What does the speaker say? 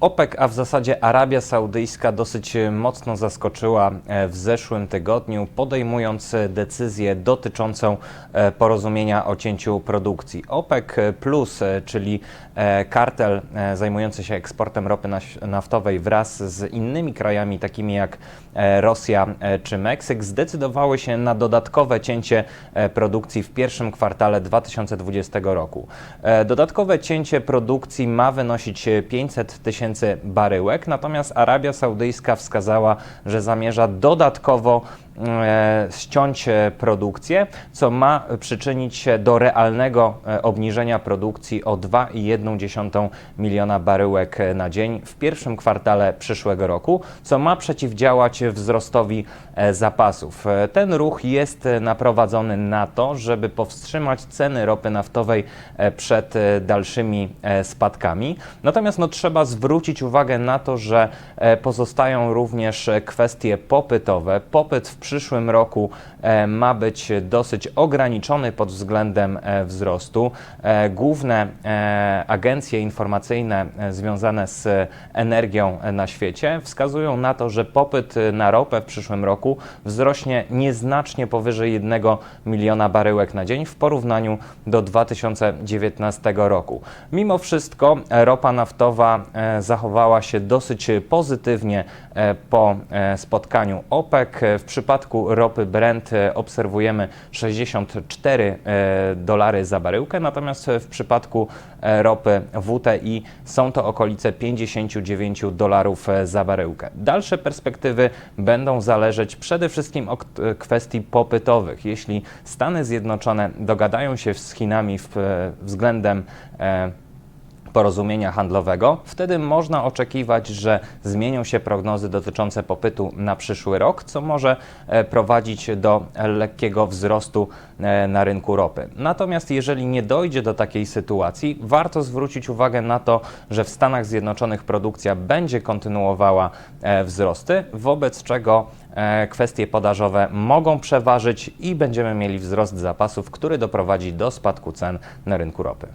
OPEC, a w zasadzie Arabia Saudyjska dosyć mocno zaskoczyła e, w zeszłym tygodniu, podejmując e, decyzję dotyczącą e, porozumienia o cięciu produkcji. OPEC Plus, e, czyli e, kartel e, zajmujący się eksportem ropy naftowej wraz z innymi krajami takimi jak e, Rosja e, czy Meksyk, zdecydowały się na dodatkowe cięcie e, produkcji w pierwszym kwartale 2020 roku. E, Dodatkowe cięcie produkcji ma wynosić e, 500 tysięcy baryłek, natomiast Arabia Saudyjska wskazała, że zamierza dodatkowo ściąć e, produkcję, co ma przyczynić się do realnego e, obniżenia produkcji o 2,1 miliona baryłek e, na dzień w pierwszym kwartale przyszłego roku, co ma przeciwdziałać wzrostowi e, zapasów. E, Ten ruch jest e, naprowadzony na to, żeby powstrzymać ceny ropy naftowej e, przed e, dalszymi e, spadkami. Natomiast no, trzeba zwrócić uwagę na to, że e, pozostają również e, kwestie popytowe. Popyt w przyszłym roku e, ma być dosyć ograniczony pod względem e, wzrostu. E, Główne agencje informacyjne związane z energią na świecie wskazują na to, że popyt na ropę w przyszłym roku wzrośnie nieznacznie powyżej 1 miliona baryłek na dzień w porównaniu do 2019 roku. Mimo wszystko ropa naftowa zachowała się dosyć pozytywnie po spotkaniu OPEC. W przypadku ropy Brent e, obserwujemy 64 e, dolary za baryłkę, natomiast w przypadku e, ropy WTI są to okolice 59 dolarów za baryłkę. Dalsze perspektywy będą zależeć przede wszystkim od kwestii popytowych. Jeśli Stany Zjednoczone dogadają się z Chinami względem porozumienia handlowego, wtedy można oczekiwać, że zmienią się prognozy dotyczące popytu na przyszły rok, co może e, prowadzić do lekkiego wzrostu e, na rynku ropy. Natomiast jeżeli nie dojdzie do takiej sytuacji, warto zwrócić uwagę na to, że w Stanach Zjednoczonych produkcja będzie kontynuowała e, wzrosty, wobec czego kwestie podażowe mogą przeważyć i będziemy mieli wzrost zapasów, który doprowadzi do spadku cen na rynku ropy.